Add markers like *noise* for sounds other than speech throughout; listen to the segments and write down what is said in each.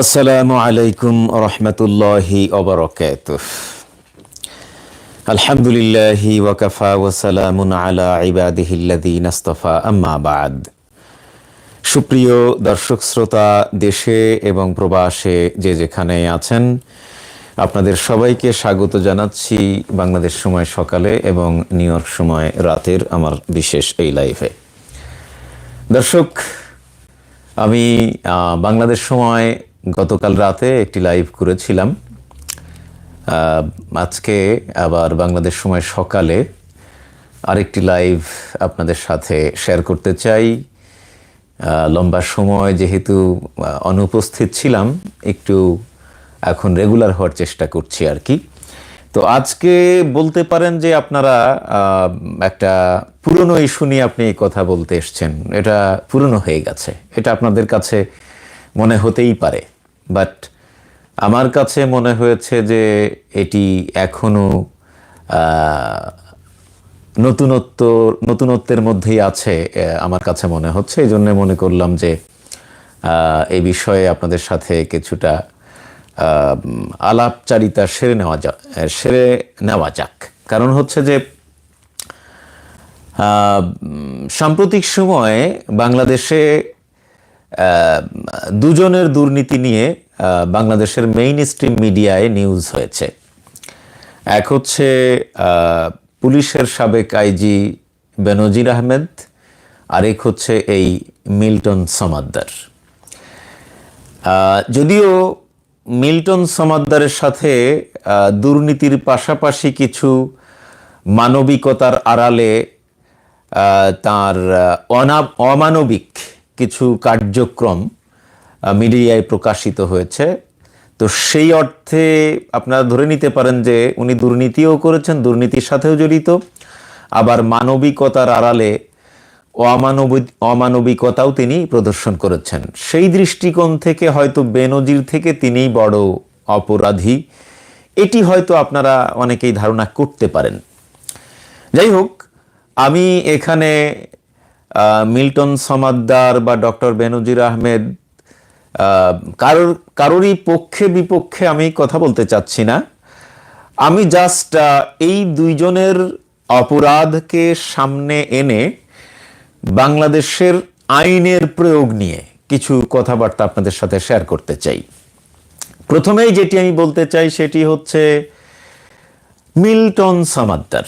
আসসালামু আলাইকুম রহমতুল্লাহি অবরকাত আলহামদুলিল্লাহি ওয়াকাফা ওয়াসালামুন আলা আম্মা বাদ। সুপ্রিয় দর্শক শ্রোতা, দেশে এবং প্রবাসে যে যেখানে আছেন, আপনাদের সবাইকে স্বাগত জানাচ্ছি বাংলাদেশ সময় সকালে এবং নিউ ইয়র্ক সময় রাতের আমার বিশেষ এই লাইভে। দর্শক আমি বাংলাদেশ সময় গতকাল রাতে একটি লাইভ করেছিলাম। আজকে আবার বাংলাদেশ সময় সকালে আরেকটি লাইভ আপনাদের সাথে শেয়ার করতে চাই। লম্বা সময় যেহেতু অনুপস্থিত ছিলাম, একটু এখন রেগুলার হওয়ার চেষ্টা করছি আর কি। তো আজকে বলতে পারেন যে আপনারা একটা পুরনো ইস্যু নিয়ে আপনি কথা বলতে এসছেন। এটা পুরনো হয়ে গেছে। এটা আপনাদের কাছে মনে হতেই পারে। বাট আমার কাছে মনে হয়েছে যে এটি এখনও আহ, নতুনত্ব নতুনত্বের মধ্যেই আছে আমার কাছে মনে হচ্ছে। এই জন্য মনে করলাম যে এই বিষয়ে আপনাদের সাথে কিছুটা আলাপচারিতা সেরে নেওয়া যাক সেরে নেওয়া যাক। কারণ হচ্ছে যে সাম্প্রতিক সময়ে বাংলাদেশে দুজনের দুর্নীতি নিয়ে বাংলাদেশের মেইন স্ট্রিম মিডিয়ায় নিউজ হয়েছে। এক হচ্ছে পুলিশের সাবেক আইজি বেনজির আহমেদ, আরেক হচ্ছে এই মিল্টন সমাদ্দার। যদিও মিল্টন সমাদ্দারের সাথে দুর্নীতির পাশাপাশি কিছু মানবিকতার আড়ালে তার অনা- অমানবিক কিছু কার্যক্রম মিডিয়ায় প্রকাশিত হয়েছে। তো সেই অর্থে আপনারা ধরে নিতে পারেন যে উনি দুর্নীতিও করেছেন, দুর্নীতির সাথেও জড়িত। আবার মানবিকতার আড়ালে অমানবিক অমানবিকতাও তিনি প্রদর্শন করেছেন। সেই দৃষ্টিকোণ থেকে হয়তো বেনজির থেকে তিনিই বড় অপরাধী। এটি হয়তো আপনারা অনেকেই ধারণা করতে পারেন। যাই হোক আমি এখানে মিল্টন সমাদ্দার বা ডক্টর বেনজির আহমেদ আহ, কারোর কারোরই পক্ষে বিপক্ষে আমি কথা বলতে চাচ্ছি না। আমি জাস্ট এই দুইজনের অপরাধকে সামনে এনে বাংলাদেশের আইনের প্রয়োগ নিয়ে কিছু কথাবার্তা আপনাদের সাথে শেয়ার করতে চাই। প্রথমেই যেটি আমি বলতে চাই সেটি হচ্ছে মিল্টন সামাদ্দার।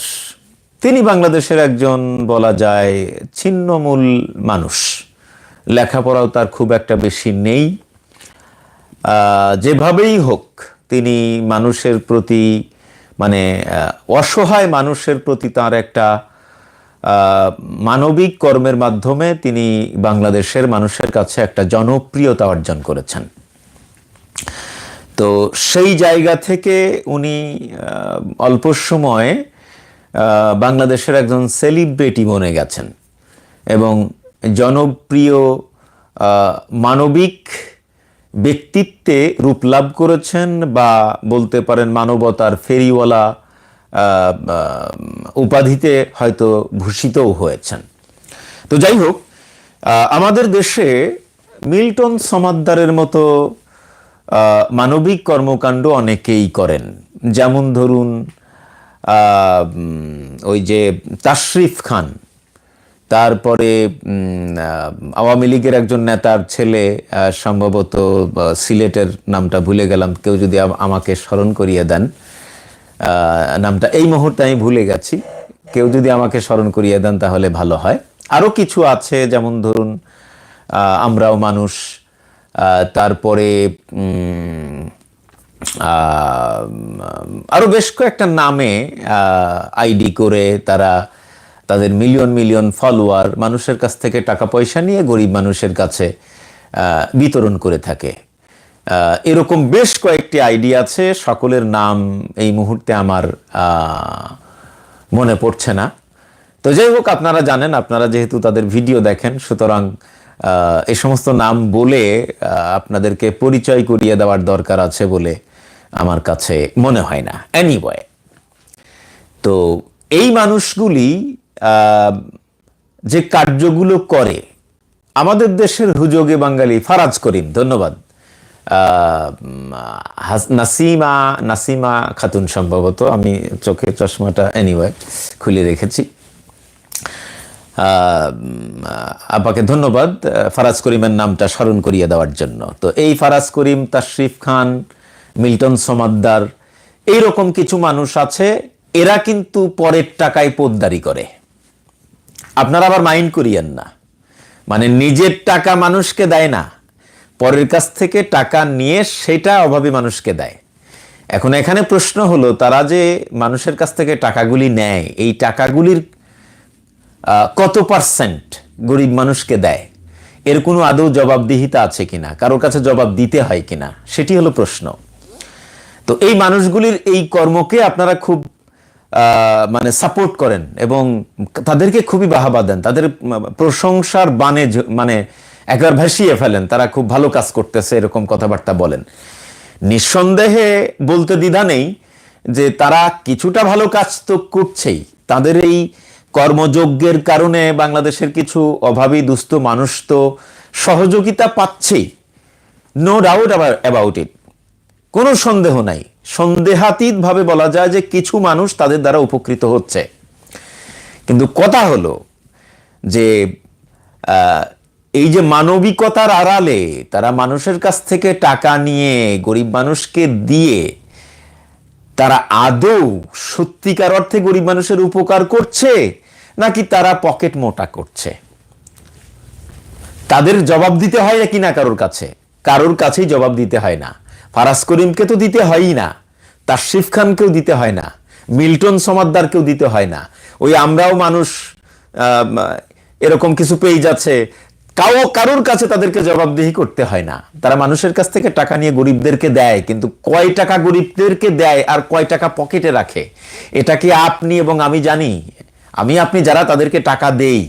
তিনি বাংলাদেশের একজন বলা যায় ছিন্নমূল মানুষ। লেখাপড়াও তার খুব একটা বেশি নেই। যেভাবেই হোক তিনি মানুষের প্রতি মানে অসহায় মানুষের প্রতি তার একটা মানবিক কর্মের মাধ্যমে তিনি বাংলাদেশের মানুষের কাছে একটা জনপ্রিয়তা অর্জন করেছেন। তো সেই জায়গা থেকে উনি অল্প সময়ে বাংলাদেশের একজন সেলিব্রিটি বনে গেছেন এবং জনপ্রিয় মানবিক ব্যক্তিত্বে রূপ লাভ করেছেন বা বলতে পারেন মানবতার ফেরিওয়ালা উপাধিতে হয়তো ভূষিতও হয়েছেন। তো যাই হোক আমাদের দেশে মিল্টন সমাদ্দারের মতো মানবিক কর্মকাণ্ড অনেকেই করেন। যেমন ধরুন ওই যে তাশরিফ খান, তারপরে আওয়ামী লীগের একজন নেতার ছেলে সম্ভবত সিলেটের নামটা ভুলে গেলাম, কেউ যদি আমাকে স্মরণ করিয়ে দেন। নামটা এই মুহূর্তে আমি ভুলে গেছি। কেউ যদি আমাকে স্মরণ করিয়ে দেন তাহলে ভালো হয়। আরও কিছু আছে, যেমন ধরুন আমরাও মানুষ তারপরে আরও বেশ কয়েকটা নামে আইডি করে তারা তাদের মিলিয়ন মিলিয়ন ফলোয়ার মানুষের কাছ থেকে টাকা পয়সা নিয়ে গরিব মানুষের কাছে বিতরণ করে থাকে। এরকম বেশ কয়েকটি আইডি আছে, সকলের নাম এই মুহূর্তে আমার মনে পড়ছে না। তো যাই হোক, আপনারা জানেন, আপনারা যেহেতু তাদের ভিডিও দেখেন, সুতরাং এ সমস্ত নাম বলে আপনাদেরকে পরিচয় করিয়ে দেওয়ার দরকার আছে বলে আমার কাছে মনে হয় না। এনিওয়ে তো এই মানুষগুলি যে কার্যগুলো করে, আমাদের দেশের হুজোগে বাঙালি ফারাজ করিম, ধন্যবাদ। নাসিমা নাসিমা খাতুন সম্ভবত, আমি চোখের চশমাটা এনিওয়ে খুলে রেখেছি। আপাকে ধন্যবাদ ফারাজ করিমের নামটা স্মরণ করিয়ে দেওয়ার জন্য। তো এই ফারাজ করিম, তাশরিফ খান, মিল্টন সমাদ্দার, এইরকম কিছু মানুষ আছে, এরা কিন্তু পরের টাকায় পোদ্দারি করে। আপনারা আবার মাইন্ড করিয়েন না। মানে নিজের টাকা মানুষকে দেয় না। পরের কাছ থেকে টাকা নিয়ে সেটা অভাবী মানুষকে দেয়। এখন এখানে প্রশ্ন হলো, তারা যে মানুষের কাছ থেকে টাকাগুলি নেয়, এই টাকাগুলির কত পার্সেন্ট গরিব মানুষকে দেয়? এর কোনো আদৌ জবাবদিহিতা আছে কিনা? কারোর কাছে জবাব দিতে হয় কিনা? সেটি হলো প্রশ্ন। তো এই মানুষগুলির এই কর্মকে আপনারা খুব মানে সাপোর্ট করেন এবং তাদেরকে খুবই বাহাবা দেন। তাদের প্রশংসার বানে মানে একবার ভাসিয়ে ফেলেন, তারা খুব ভালো কাজ করতেছে, এরকম কথাবার্তা বলেন। নিঃসন্দেহে বলতে দ্বিধা নেই যে তারা কিছুটা ভালো কাজ তো করছেই। তাদের এই কর্মযজ্ঞের কারণে বাংলাদেশের কিছু অভাবী, দুস্থ মানুষ তো সহযোগিতা পাচ্ছেই। নো ডাউট অ্যাবাউট ইট কোনো সন্দেহ নাই। সন্দেহাতীত ভাবে বলা যায় যে কিছু মানুষ তাদের দ্বারা উপকৃত হচ্ছে। কিন্তু কথা হলো যে এই যে মানবিকতার আড়ালে তারা মানুষের কাছ থেকে টাকা নিয়ে গরিব মানুষকে দিয়ে তারা আদৌ সত্যিকার অর্থে গরিব মানুষের উপকার করছে নাকি তারা পকেট মোটা করছে? তাদের জবাব দিতে হয় নাকি না কারোর কাছে? কারোর কাছেই জবাব দিতে হয় না। ফারাজ করিমকে তো দিতে হয়ই না। তাশরিফ খানকেও দিতে হয় না। মিল্টন সমাদ্দারকেও দিতে হয় না। ওই আমরাও মানুষ এরকম কিছু পেয়ে যাচ্ছে। কাও কারোর কাছে তাদেরকে জবাবদিহি করতে হয় না। তারা মানুষের কাছ থেকে টাকা নিয়ে গরিবদেরকে দেয়, কিন্তু কয় টাকা গরিবদেরকে দেয় আর কয় টাকা পকেটে রাখে? এটা কি আপনি এবং আমি জানি? আমি, আপনি যারা তাদেরকে টাকা দেই,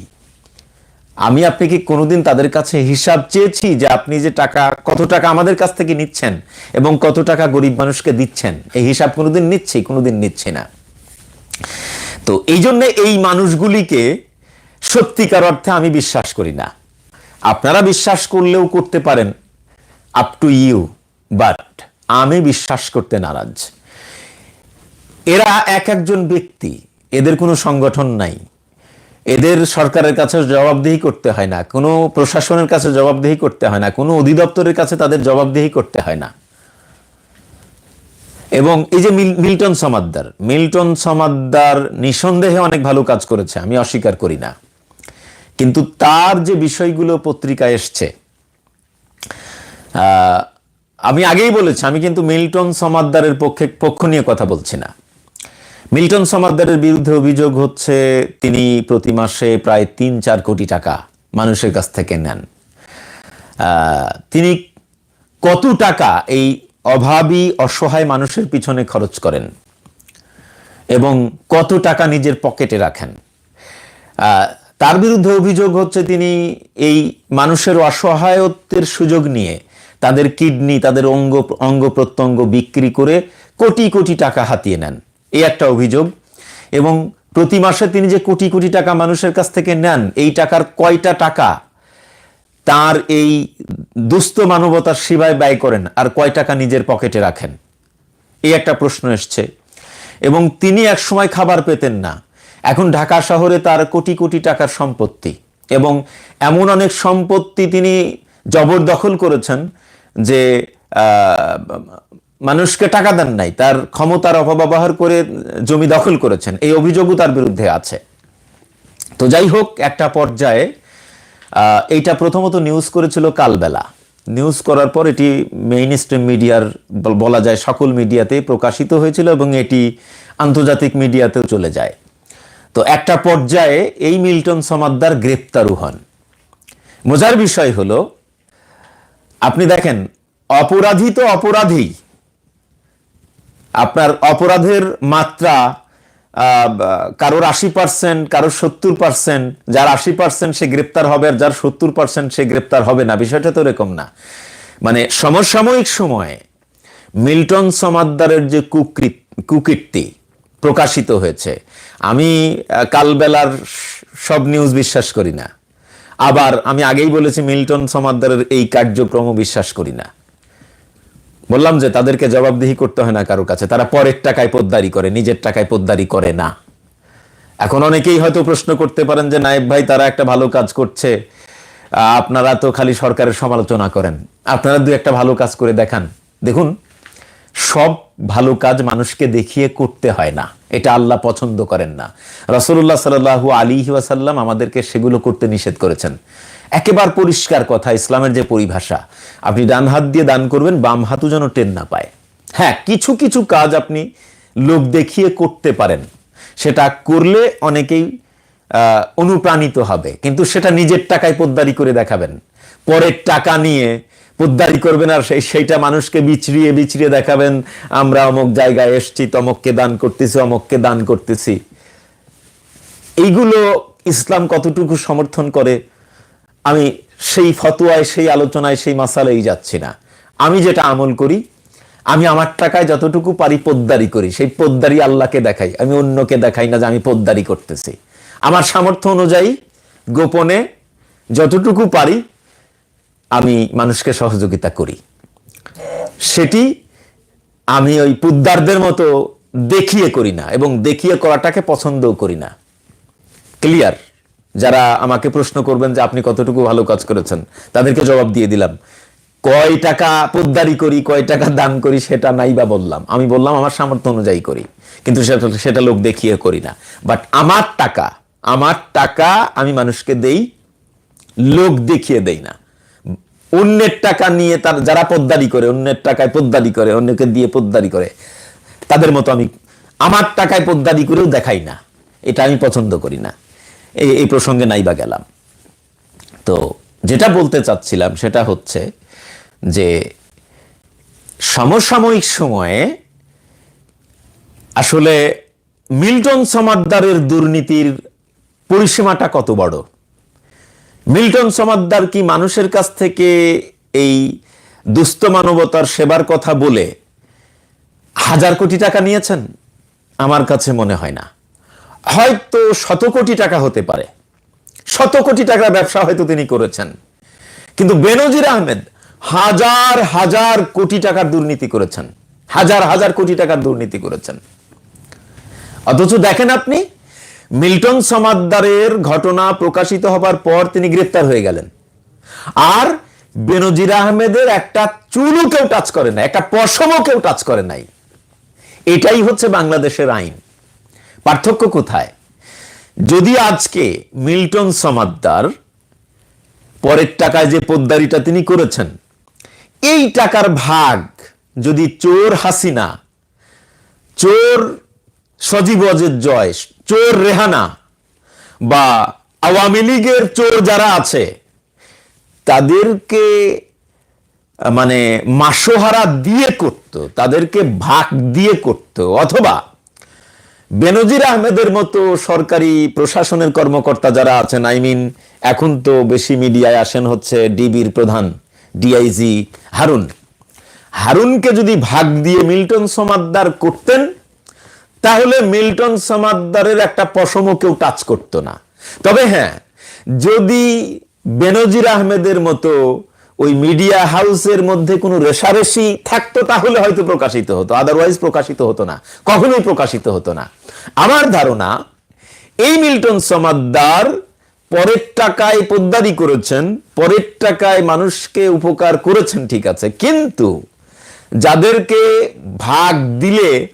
আমি, আপনি কি কোনোদিন তাদের কাছে হিসাব চেয়েছি যে আপনি যে টাকা, কত টাকা আমাদের কাছ থেকে নিচ্ছেন এবং কত টাকা গরিব মানুষকে দিচ্ছেন? এই হিসাব কোনোদিন নিচ্ছি কোনোদিন নিচ্ছি না। তো এই জন্য এই মানুষগুলিকে সত্যিকার অর্থে আমি বিশ্বাস করি না। আপনারা বিশ্বাস করলেও করতে পারেন আপ টু ইউ বাট আমি বিশ্বাস করতে নারাজ। এরা এক একজন ব্যক্তি, এদের কোনো সংগঠন নাই। এদের সরকারের কাছে জবাবদিহি করতে হয় না, কোনো প্রশাসনের কাছে জবাবদিহি করতে হয় না, কোনো অধিদপ্তরের কাছে তাদের জবাবদিহি করতে হয় না। এবং এই যে মিল- মিল্টন সমাদ্দার মিল্টন সমাদ্দার নিঃসন্দেহে অনেক ভালো কাজ করেছে, আমি অস্বীকার করি না। কিন্তু তার যে বিষয়গুলো পত্রিকায় এসছে আমি আগেই বলেছি, আমি কিন্তু মিল্টন সমাদ্দারের পক্ষে, পক্ষ নিয়ে কথা বলছি না। মিল্টন সমাদ্দারের বিরুদ্ধে অভিযোগ হচ্ছে, তিনি প্রতি মাসে প্রায় তিন, চার কোটি টাকা মানুষের কাছ থেকে নেন। তিনি কত টাকা এই অভাবী, অসহায় মানুষের পিছনে খরচ করেন এবং কত টাকা নিজের পকেটে রাখেন? তার বিরুদ্ধে অভিযোগ হচ্ছে তিনি এই মানুষের অসহায়ত্বের সুযোগ নিয়ে তাদের কিডনি, তাদের অঙ্গ অঙ্গ প্রত্যঙ্গ বিক্রি করে কোটি কোটি টাকা হাতিয়ে নেন। এই একটা অভিযোগ। এবং প্রতি মাসে তিনি যে কোটি কোটি টাকা মানুষের কাছ থেকে নেন, এই টাকার কয়টা টাকা তার এই দুস্থ মানবতার সেবায় ব্যয় করেন আর কয় টাকা নিজের পকেটে রাখেন? এই একটা প্রশ্ন এসছে। এবং তিনি একসময় খাবার পেতেন না। এখন ঢাকা শহরে তার কোটি কোটি টাকার সম্পত্তি এবং এমন অনেক সম্পত্তি তিনি জবরদখল করেছেন যে মানুষকে টাকা দেন নাই, তার ক্ষমতার অপব্যবহার করে জমি দখল করেছেন। এই অভিযোগও তার বিরুদ্ধে আছে। তো যাই হোক, একটা পর্যায়ে এইটা প্রথমত নিউজ করেছিল কালবেলা। নিউজ করার পর এটি মেইন স্ট্রিম মিডিয়ার বলা যায় সকল মিডিয়াতে প্রকাশিত হয়েছিল এবং এটি আন্তর্জাতিক মিডিয়াতেও চলে যায়। তো একটা পর্যায়ে এই মিল্টন সমাদ্দার গ্রেপ্তারও হন। মজার বিষয় হল, আপনি দেখেন, অপরাধী তো অপরাধী। আপনার অপরাধের মাত্রা কারোর আশি পার্সেন্ট কারোর সত্তর পার্সেন্ট যার আশি পার্সেন্ট সে গ্রেপ্তার হবে আর যার সত্তর পার্সেন্ট সে গ্রেপ্তার হবে না। বিষয়টা তো এরকম না। মানে সমসাময়িক সময়ে মিল্টন সমাদ্দারের যে কুকৃত কুকীর্তি প্রকাশিত হয়েছে আমি কালবেলার সব নিউজ বিশ্বাস করি না। আবার আমি আগেই বলেছি মিল্টন সমাদ্দারের এই কার্যক্রমও বিশ্বাস করি না। বললাম যে তাদেরকে জবাবদিহি করতে হয় না কারও কাছে। তারা পরের টাকায় পোদ্দারি করে, নিজের টাকায় পোদ্দারি করে না। এখন অনেকেই হয়তো প্রশ্ন করতে পারেন যে, নায়েব ভাই, তারা একটা ভালো কাজ করছে। আপনারা তো খালি সরকারের সমালোচনা করেন। আপনারা দু একটা ভালো কাজ করে দেখান। দেখুন, সব ভালো কাজ মানুষকে দেখিয়ে করতে হয় না। এটা আল্লাহ পছন্দ করেন না। রসুল্লাহ সাল্লাহু আলী ওয়াসাল্লাম আমাদেরকে সেগুলো করতে নিষেধ করেছেন। একেবারে পরিষ্কার কথা, ইসলামের যে পরিভাষা, আপনি ডান হাত দিয়ে দান করবেন, বাম হাতও যেন টেন না পায়। হ্যাঁ কিছু কিছু কাজ আপনি লোক দেখিয়ে করতে পারেন। সেটা করলে অনেকেই অনুপ্রাণিত হবে। কিন্তু সেটা নিজের টাকায় পোদ্দারি করে দেখাবেন। পরের টাকা নিয়ে পোদ্দারি করবেন আর সেই সেইটা মানুষকে বিচড়িয়ে বিচড়িয়ে দেখাবেন, আমরা অমুক জায়গায় এসছি তমককে দান করতেছি, অমককে দান করতেছি। এইগুলো ইসলাম কতটুকু সমর্থন করে? আমি সেই ফতোয়ায়, সেই আলোচনায়, সেই মাসালেই যাচ্ছি না। আমি যেটা আমল করি, আমি আমার টাকায় যতটুকু পারি পোদ্দারি করি, সেই পোদ্দারি আল্লাহকে দেখাই। আমি অন্যকে দেখাই না যে আমি পোদ্দারি করতেছি। আমার সামর্থ্য অনুযায়ী গোপনে যতটুকু পারি আমি মানুষকে সহযোগিতা করি। সেটি আমি ওই পুদ্দারদের মতো দেখিয়ে করি না এবং দেখিয়ে করাটাকে পছন্দও করি না। ক্লিয়ার? যারা আমাকে প্রশ্ন করবেন যে আপনি কতটুকু ভালো কাজ করেছেন, তাদেরকে জবাব দিয়ে দিলাম। কয় টাকা পোদ্দারি করি, কয় টাকা দান করি সেটা নাই বা বললাম। আমি বললাম আমার সামর্থ্য অনুযায়ী করি, কিন্তু সেটা সেটা লোক দেখিয়ে করি না। বাট আমার টাকা আমার টাকা আমি মানুষকে দেই, লোক দেখিয়ে দেই না। অন্যের টাকা নিয়ে তার যারা পোদ্দারি করে, অন্যের টাকায় পোদ্দারি করে, অন্যকে দিয়ে পোদ্দারি করে, তাদের মতো আমি আমার টাকায় পোদ্দারি করেও দেখাই না। এটা আমি পছন্দ করি না। এই এই প্রসঙ্গে নাই বা গেলাম। তো যেটা বলতে চাচ্ছিলাম সেটা হচ্ছে যে সমসাময়িক সময়ে আসলে মিল্টন সমাদ্দারের দুর্নীতির পরিসীমাটা কত বড়? মিল্টন সমাদ্দার কি মানুষের কাছ থেকে এই দুস্থ মানবতার সেবার কথা বলে হাজার কোটি টাকা নিয়েছেন? আমার কাছে মনে হয় না। হয়তো শত কোটি টাকা হতে পারে। শত কোটি টাকার ব্যবসা হয়তো তিনি করেছেন। কিন্তু বেনজির আহমেদ হাজার হাজার কোটি টাকার দুর্নীতি করেছেন। হাজার হাজার কোটি টাকার দুর্নীতি করেছেন। অথচ দেখেন আপনি মিল্টন সমাদ্দারের ঘটনা প্রকাশিত হবার পর তিনি গ্রেপ্তার হয়ে গেলেন। আর বেনজির আহমেদের একটা চুলও কেউ টাচ করে নাই, একটা পশমও কেউ টাচ করে নাই। এটাই হচ্ছে বাংলাদেশের আইন। পার্থক্য কোথায়? যদি আজকে মিল্টন সমাদ্দার পরের টাকায় যে পোদ্দারিটা তিনি করেছেন, এই টাকার ভাগ যদি চোর হাসিনা, চোর সজীব অজের জয় চোর রেহানা বা আওয়ামী লীগের চোর যারা আছে, তাদেরকে মানে মাসোহারা দিয়ে করত, তাদেরকে ভাগ দিয়ে করত, অথবা বেনজির আহমেদের মতো সরকারি প্রশাসনের কর্মকর্তা যারা আছেন, আই মিন এখন তো বেশি মিডিয়ায় আসেন হচ্ছে ডিবির প্রধান ডিআইজি হারুন। হারুনকে যদি ভাগ দিয়ে মিল্টন সমাদ্দার করতেন তাহলে মিল্টন সমাদ্দারের একটা পশমও কেউ টাচ করতো না। তবে হ্যাঁ যদি বেনজির আহমেদের মতো ওই মিডিয়া হাউসের মধ্যে কোনো রেশারেশি থাকতো, তাহলে হয়তো প্রকাশিত হতো। আদারওয়াইজ প্রকাশিত হতো না। কখনোই প্রকাশিত হতো না। আমার ধারণা, এই মিল্টন সমাদ্দার পরের টাকায় পোদ্দারি করেছেন, পরের টাকায় মানুষকে উপকার করেছেন, ঠিক আছে। কিন্তু যাদেরকে ভাগ দিলে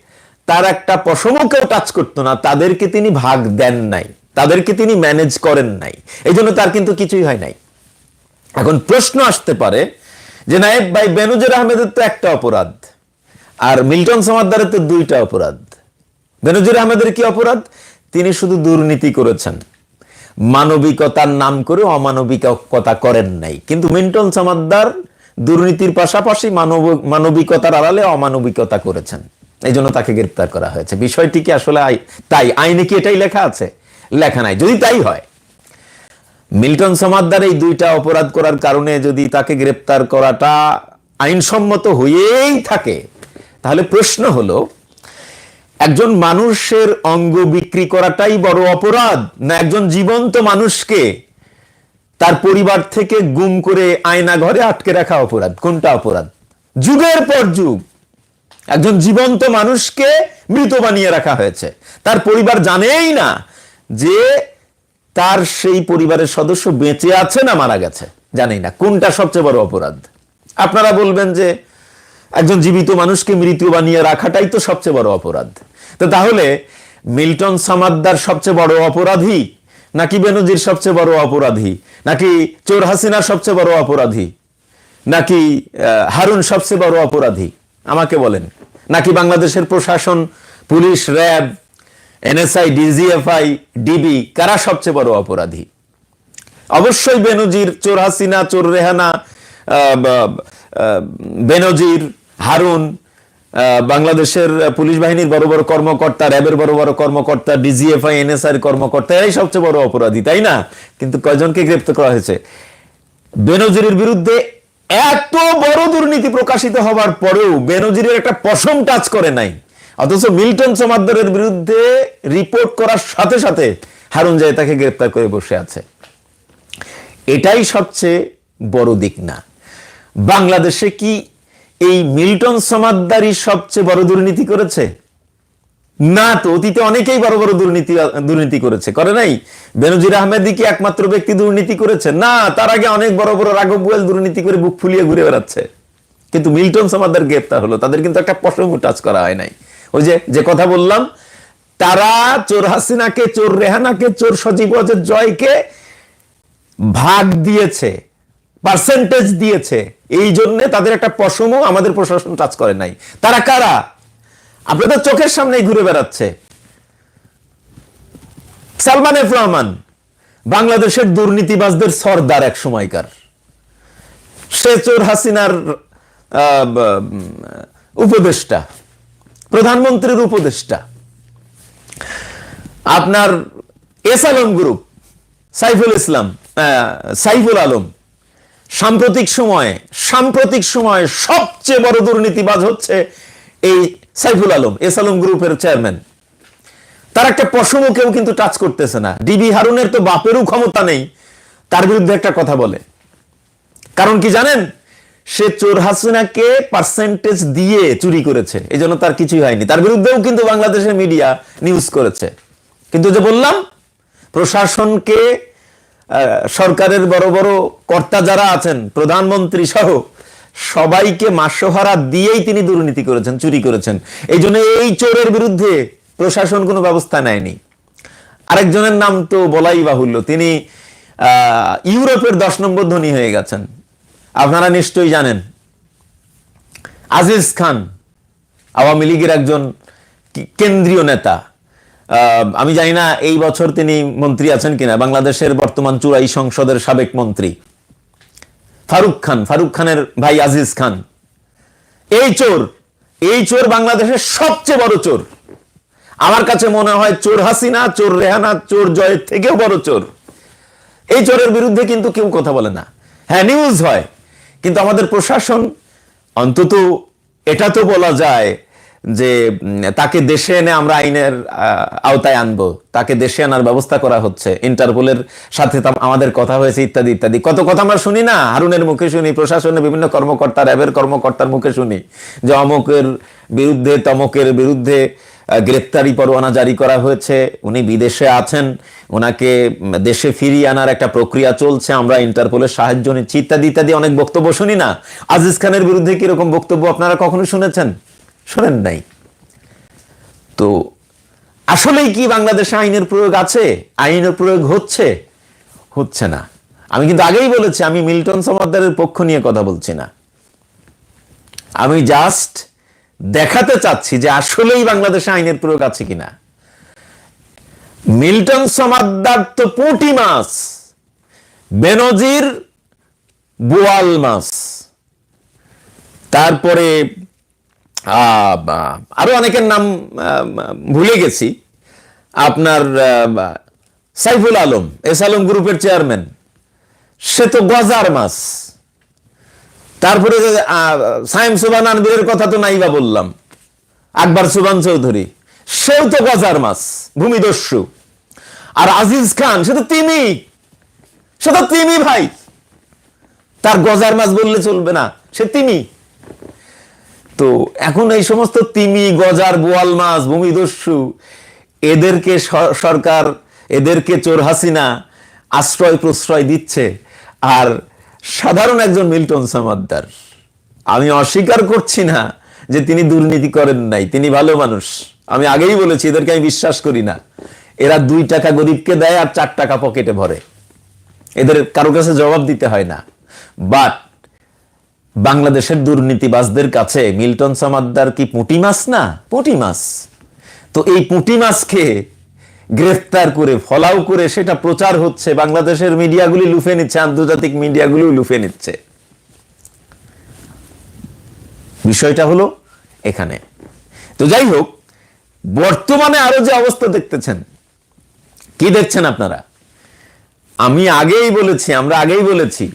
তার একটা পশমকেও টাচ করতো না, তাদেরকে তিনি ভাগ দেন নাই, তাদেরকে তিনি ম্যানেজ করেন নাই এই জন্য তার কিন্তু কিছুই হয় নাই। এখন প্রশ্ন আসতে পারে যে নায়েব ভাই, বেনজির আহমেদের তো একটা অপরাধ, আর মিল্টন সমাদ্দারের তো দুইটা অপরাধ। বেনজির আহমেদের কি অপরাধ? তিনি শুধু দুর্নীতি করেছেন, মানবিকতার নাম করে অমানবিকতা করেন নাই। কিন্তু মিল্টন সমাদ্দার দুর্নীতির পাশাপাশি মানব, মানবিকতার আড়ালে অমানবিকতা করেছেন। এই জন্য তাকে গ্রেপ্তার করা হয়েছে। বিষয়টি কি আসলে তাই? আইনে কি এটাই লেখা আছে? লেখা নাই। যদি তাই হয়, মিল্টন সমাদ্দার এই দুইটা অপরাধ করার কারণে যদি তাকে গ্রেপ্তার করাটা আইনসম্মত হয়েই থাকে, তাহলে প্রশ্ন হলো, একজন মানুষের অঙ্গ বিক্রি করাটাই বড় অপরাধ না একজন জীবন্ত মানুষকে তার পরিবার থেকে গুম করে আয়না ঘরে আটকে রাখা অপরাধ? কোনটা অপরাধ? যুগের পর যুগ। একজন জীবন্ত মানুষকে মৃত বানিয়ে রাখা হয়েছে। তার পরিবার জানেই না যে তার সেই পরিবারের সদস্য বেঁচে আছে না মারা গেছে। জানেই না, কোনটা সবচেয়ে বড় অপরাধ? আপনারা বলবেন যে একজন জীবিত মানুষকে মৃত বানিয়ে রাখাটাই তো সবচেয়ে বড় অপরাধ। তো তাহলে মিল্টন সামাদ্দার সবচেয়ে বড় অপরাধী? নাকি বেনজির সবচেয়ে বড় অপরাধী? নাকি চোর হাসিনা সবচেয়ে বড় অপরাধী? নাকি হারুন সবচেয়ে বড় অপরাধী? আমাকে বলেন। নাকি বাংলাদেশের প্রশাসন, police, RAB, NSI, DGFI, DB, কারা সবচেয়ে বড় অপরাধী? অবশ্যই বেনজির, চোর হাসিনা, চোর রেহানা বেনজির, হারুন বাংলাদেশের পুলিশ বাহিনীর বড় বড় কর্মকর্তা, র্যাবের বড় বড় কর্মকর্তা, ডিজিএফআই এনএসআই কর্মকর্তা, এরাই সবচেয়ে বড় অপরাধী, তাই না? কিন্তু কয়জনকে গ্রেপ্তার করা হয়েছে? বেনজিরের বিরুদ্ধে এত বড় দুর্নীতি প্রকাশিত হবার পরেও বেনজিরের একটা পশম টাচ করে নাই। অথচ মিল্টন সমাদ্দারের বিরুদ্ধে রিপোর্ট করার সাথে সাথে হারুন যায় তাকে গ্রেপ্তার করে বসে আছে। এটাই সবচেয়ে বড় দিক না। বাংলাদেশে কি এই মিল্টন সমাদ্দারই সবচেয়ে বড় দুর্নীতি করেছে? না তো, অতীতে অনেকেই বড় বড় দুর্নীতি দুর্নীতি করেছে। করে নাই? বেনজির আহমেদি কি একমাত্র ব্যক্তি দুর্নীতি করেছে? না, তার আগে অনেক বড় বড় রাঘব বুয়েল দুর্নীতি করে বুক ফুলিয়ে ঘুরে বেড়াচ্ছে। কিন্তু মিল্টন সমাদার গ্রেপ্তার হলো। তাদের কিন্তু একটা পশম টাচ করা হয় নাই। ওই যে যে কথা বললাম, তারা চোর হাসিনাকে, চোর রেহানাকে, চোর সজীব জয়কে ভাগ দিয়েছে পার্সেন্টেজ দিয়েছে। এই জন্য তাদের একটা পশমও আমাদের প্রশাসন টাচ করে নাই। তারা কারা? আপনাদের চোখের সামনেই ঘুরে বেড়াচ্ছে। সালমান এফ রহমান, বাংলাদেশের দুর্নীতিবাজদের সর্দার এক সময়কার। সে চোর হাসিনার উপদেষ্টা, প্রধানমন্ত্রীর উপদেষ্টা। আপনার এস আলম গ্রুপ, সাইফুল ইসলাম সাইফুল আলম, সাম্প্রতিক সময়ে সাম্প্রতিক সময়ে সবচেয়ে বড় দুর্নীতিবাজ হচ্ছে এই সাইফুল আলম, এস আলম গ্রুপের চেয়ারম্যান তার একটা পশমও কেউ কিন্তু টাচ করতেছে না। ডিবি হারুনের তো বাপেরও ক্ষমতা নেই, তার বিরুদ্ধে একটা কথা বলে। কারণ কি জানেন? সে চোর হাসিনাকে পার্সেন্টেজ দিয়ে চুরি করেছে এই জন্য তার কিছুই হয়নি। তার বিরুদ্ধেও কিন্তু বাংলাদেশের মিডিয়া নিউজ করেছে। কিন্তু যে বললাম, প্রশাসনকে সরকারের বড় বড় কর্তা যারা আছেন, প্রধানমন্ত্রী সহ সবাইকে মাসোহারা দিয়েই তিনি দুর্নীতি করেছেন, চুরি করেছেন। এই জন্য এই চোরের বিরুদ্ধে প্রশাসন কোনো ব্যবস্থা নেয়নি। আরেকজনের নাম তো বলাই বাহুল্য। তিনি ইউরোপের দশ নম্বর ধনী হয়ে গেছেন। আপনারা নিশ্চয়ই জানেন, আজিজ খান আওয়ামী লীগের একজন কেন্দ্রীয় নেতা। আমি জানি না, এই বছর তিনি মন্ত্রী আছেন কিনা, বাংলাদেশের বর্তমান চুরাই সংসদের সাবেক মন্ত্রী। ফারুক খান, ফারুক খানের ভাই আজিজ খান। এই চোর এই চোর বাংলাদেশের সবচেয়ে বড় চোর। আমার কাছে মনে হয় চোর হাসিনা, চোর রেহানা, চোর জয়ের থেকেও বড় চোর। এই চোরের বিরুদ্ধে কিন্তু কেউ কথা বলে না। হ্যাঁ নিউজ হয়। কিন্তু আমাদের প্রশাসন, অন্তত এটা তো বলা যায় যে তাকে দেশে এনে আমরা আইনের আওতায় আনব, তাকে দেশে আনার ব্যবস্থা করা হচ্ছে, ইন্টারপোলের সাথে আমাদের কথা হয়েছে, ইত্যাদি ইত্যাদি। কত কথা আমরা শুনি না, হারুনের মুখে শুনি প্রশাসনের বিভিন্ন কর্মকর্তা, র্যাবের কর্মকর্তার মুখে শুনি, যে অমুকের বিরুদ্ধে, তমকের বিরুদ্ধে গ্রেপ্তারি পরোয়ানা জারি করা হয়েছে, উনি বিদেশে আছেন ওনাকে দেশে ফিরিয়ে আনার একটা প্রক্রিয়া চলছে, আমরা ইন্টারপোলের সাহায্য নিচ্ছি, ইত্যাদি ইত্যাদি অনেক বক্তব্য শুনি না। আজিজ খানের বিরুদ্ধে কীরকম বক্তব্য আপনারা কখনো শুনেছেন? শোনেন নাই। তো আসলেই কি বাংলাদেশে আইনের প্রয়োগ আছে? আইনের প্রয়োগ হচ্ছে? হচ্ছে না। আমি কিন্তু আগেই বলেছি, আমি মিল্টন সমাদ্দারের পক্ষ নিয়ে কথা বলছি না। আমি জাস্ট দেখাতে চাচ্ছি যে আসলেই বাংলাদেশে আইনের প্রয়োগ আছে কিনা। মিল্টন সমাদ্দার তো পুঁটি মাছ, বেনজির বোয়াল মাছ। তারপরে আহ, বা- আরও অনেকের নাম ভুলে গেছি। আপনার সাইফুল আলম এস আলম গ্রুপের চেয়ারম্যান। সে তো গজার মাছ। তারপরে সায়েম সুবান আনবিরের কথা তো নাইবা বললাম। আকবর সুবান চৌধুরী সেও তো গজার মাছ ভূমিদস্যু। আর আজিজ খান সে তো তিনি সে তো তিমি ভাই। তার গজার মাছ বললে চলবে না সে তিমি। তো এখন এই সমস্ত তিমি, গজার বোয়াল মাছ, ভূমিদস্যু, এদেরকে সরকার, এদেরকে চোর হাসিনা আশ্রয় প্রশ্রয় দিচ্ছে। আর সাধারণ একজন মিল্টন সামাদ্দার, আমি অস্বীকার করছি না যে তিনি দুর্নীতি করেন নাই, তিনি ভালো মানুষ। আমি আগেই বলেছি, এদেরকে আমি বিশ্বাস করি না। এরা দুই টাকা গরিবকে দেয় আর চার টাকা পকেটে ভরে। এদের কারও কাছে জবাব দিতে হয় না। বাট বাংলাদেশের দুর্নীতিবাজদের কাছে মিল্টন সামাদ্দার কি পুঁটি মাছ না? পুঁটি মাছ। তো এই পুঁটি মাছকে গ্রেফতার করে, ফলাও করে সেটা প্রচার হচ্ছে। বাংলাদেশের মিডিয়াগুলি লুফে নিচ্ছে, আন্তর্জাতিক মিডিয়াগুলি লুফে নিচ্ছে। বিষয়টা হলো এখানে। তো যাই হোক, বর্তমানে আরও যে অবস্থা দেখতেছেন, কি দেখছেন আপনারা? আমি আগেই বলেছি, আমরা আগেই বলেছি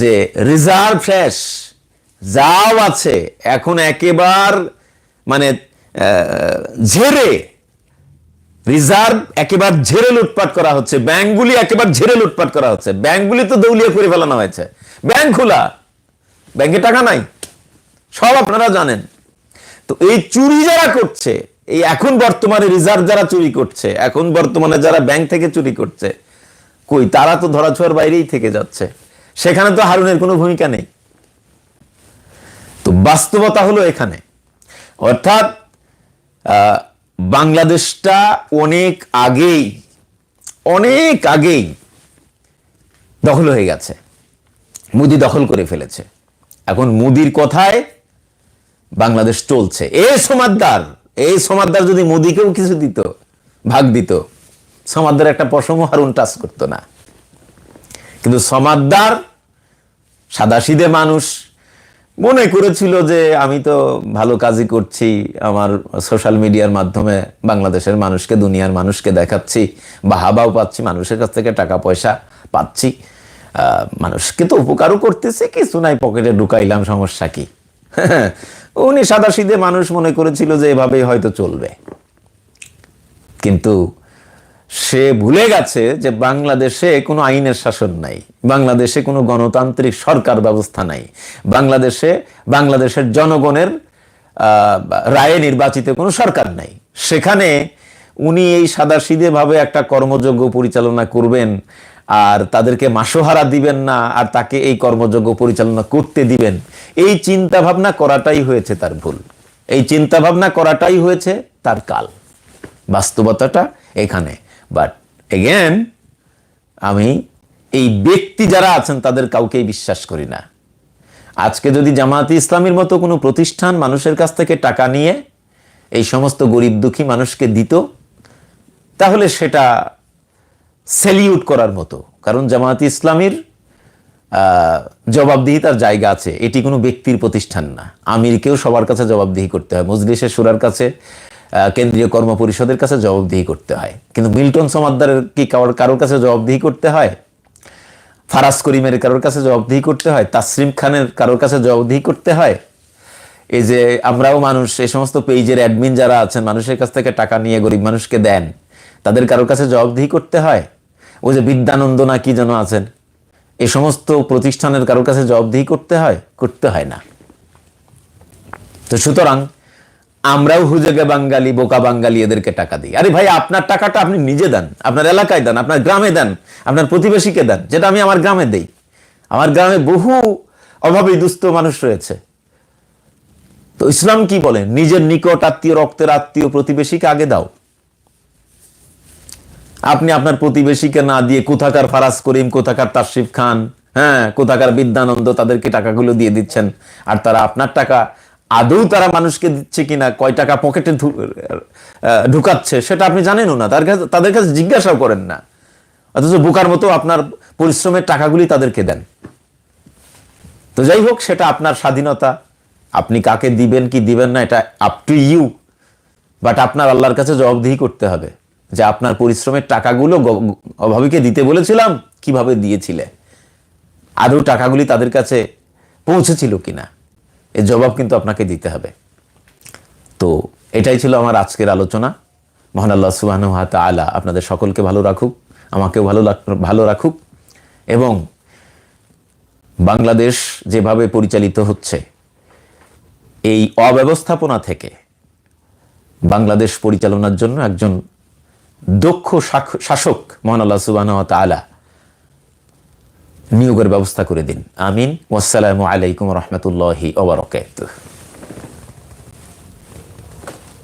যে রিজার্ভ ফ্রেশ যাও আছে, এখন একেবার মানে ঝেড়ে রিজার্ভ একেবার ঝেড়ে লুটপাট করা হচ্ছে, ব্যাংকগুলি একেবার ঝেড়ে লুটপাট করা হচ্ছে, ব্যাংকগুলি তো দৌলিয়া করে ফেলানো হয়েছে। ব্যাংক খোলা, ব্যাংকে টাকা নাই, সব আপনারা জানেন। তো এই চুরি যারা করছে, এই এখন বর্তমানে রিজার্ভ যারা চুরি করছে, এখন বর্তমানে যারা ব্যাংক থেকে চুরি করছে, কই তারা তো ধরাছোঁয়ার বাইরেই থেকে যাচ্ছে। সেখানে তো হারুনের কোনো ভূমিকা নেই। তো বাস্তবতা হলো এখানে। অর্থাৎ বাংলাদেশটা অনেক আগেই অনেক আগেই দখল হয়ে গেছে। মুদি দখল করে ফেলেছে। এখন মুদির কথায় বাংলাদেশ চলছে। এ সমাদদার এই সমাদদার যদি মোদিকেও কিছু দিত, ভাগ দিত, সমাদদার একটা প্রসঙ্গ হারুন টাচ করতো না। কিন্তু সমাদদার সাদাসিদে মানুষ। মনে করেছিল যে আমি তো ভালো কাজই করছি, আমার সোশ্যাল মিডিয়ার মাধ্যমে বাংলাদেশের মানুষকে, দুনিয়ার মানুষকে দেখাচ্ছি, বা হাবাও পাচ্ছি, মানুষের কাছ থেকে টাকা, পয়সা পাচ্ছি। মানুষকে তো উপকারও করতেছে, কিছু নাই, পকেটে ঢুকাইলাম, সমস্যা কি? *laughs* উনি সাদাসিদে মানুষ মনে করেছিল যে এভাবেই হয়তো চলবে। কিন্তু সে ভুলে গেছে যে বাংলাদেশে কোনো আইনের শাসন নাই, বাংলাদেশে কোনো গণতান্ত্রিক সরকার ব্যবস্থা নাই, বাংলাদেশে, বাংলাদেশের জনগণের রায়ে নির্বাচিত কোনো সরকার নাই। সেখানে উনি এই সাদাসিধে ভাবে একটা কর্মযজ্ঞ পরিচালনা করবেন আর তাদেরকে মাসোহারা দিবেন না আর তাকে এই কর্মযজ্ঞ পরিচালনা করতে দিবেন। এই চিন্তা ভাবনা করাটাই হয়েছে তার ভুল। এই চিন্তা ভাবনা করাটাই হয়েছে তার কাল। বাস্তবতাটা এখানে। বাট এগেন আমি এই ব্যক্তি যারা আছেন তাদের কাউকেই বিশ্বাস করি না। আজকে যদি জামায়াতে ইসলামের মতো কোনো প্রতিষ্ঠান মানুষের কাছ থেকে টাকা নিয়ে এই সমস্ত গরিব দুঃখী মানুষকে দিত তাহলে সেটা সেলিউট করার মতো। কারণ জামায়াতে ইসলামীর আহ, জবাবদিহিতার জায়গা আছে। এটি কোনো ব্যক্তির প্রতিষ্ঠান না। আমিরকেও সবার কাছে জবাবদিহি করতে হয়। মজলিসের সুরার কাছে কেন্দ্রীয় কর্ম পরিষদের কাছে জবাবদিহি করতে হয়। কিন্তু মিল্টন সমাদ্দারের কি কারোর কাছে জবাবদিহি করতে হয়? ফারাজ করিমের কারোর কাছে জবাবদিহি করতে হয়? তাসরিম খানের কারোর কাছে জবাবদিহি করতে হয়? এই যে আমরাও মানুষ, এই সমস্ত পেজের অ্যাডমিন যারা আছেন, মানুষের কাছ থেকে টাকা নিয়ে গরিব মানুষকে দেন, তাদের কারোর কাছে জবাবদিহি করতে হয়? ওই যে বিদ্যানন্দ না কি যেন আছেন, এই সমস্ত প্রতিষ্ঠানের কারোর কাছে জবাবদিহি করতে হয়? করতে হয় না। তো সুতরাং আমরাও হুজেগে বাঙালি, বোকা বাঙালি এদেরকে টাকা দিই। আরে ভাই, আপনার টাকাটা আপনি নিজে দেন। আপনার এলাকায় দেন, আপনার গ্রামে দেন, আপনার প্রতিবেশীকে দেন, যেটা আমি আমার গ্রামে দেই। আমার গ্রামে বহু অভাবী, দুস্থ মানুষ রয়েছে। তো ইসলাম কি বলে? নিজের নিকট আত্মীয়, রক্তের আত্মীয় প্রতিবেশীকে আগে দাও। আপনি আপনার প্রতিবেশীকে না দিয়ে কোথাকার ফারাজ করিম, কোথাকার তাশরিফ খান হ্যাঁ কোথাকার বিদ্যানন্দ তাদেরকে টাকাগুলো দিয়ে দিচ্ছেন, আর তারা আপনার টাকা আদৌ তারা মানুষকে দিচ্ছে কিনা, কয় টাকা পকেটে ঢুকাচ্ছে, সেটা আপনি জানেনও না। তার কাছে তাদের কাছে জিজ্ঞাসাও করেন না। অথচ বোকার মতো আপনার পরিশ্রমের টাকাগুলি তাদেরকে দেন। তো যাই হোক, সেটা আপনার স্বাধীনতা। আপনি কাকে দিবেন, কি দিবেন না, এটা আপ টু ইউ বাট আপনার আল্লাহর কাছে জবাবদিহি করতে হবে যে আপনার পরিশ্রমের টাকাগুলো অভাবীকে দিতে বলেছিলাম, কীভাবে দিয়েছিলে? আদৌ টাকাগুলি তাদের কাছে পৌঁছেছিল কিনা? এর জবাব কিন্তু আপনাকে দিতে হবে। তো এটাই ছিল আমার আজকের আলোচনা। মহান আল্লাহ সুবাহ আলা আপনাদের সকলকে ভালো রাখুক, আমাকেও ভালো ভালো রাখুক এবং বাংলাদেশ যেভাবে পরিচালিত হচ্ছে, এই অব্যবস্থাপনা থেকে বাংলাদেশ পরিচালনার জন্য একজন দক্ষ শাসক মহান আল্লাহ সুবাহ তালা নিয়োগের ব্যবস্থা করে দিন। আমিন। ওয়াসালামু আলাইকুম রহমতুল্লাহি ওবরকাত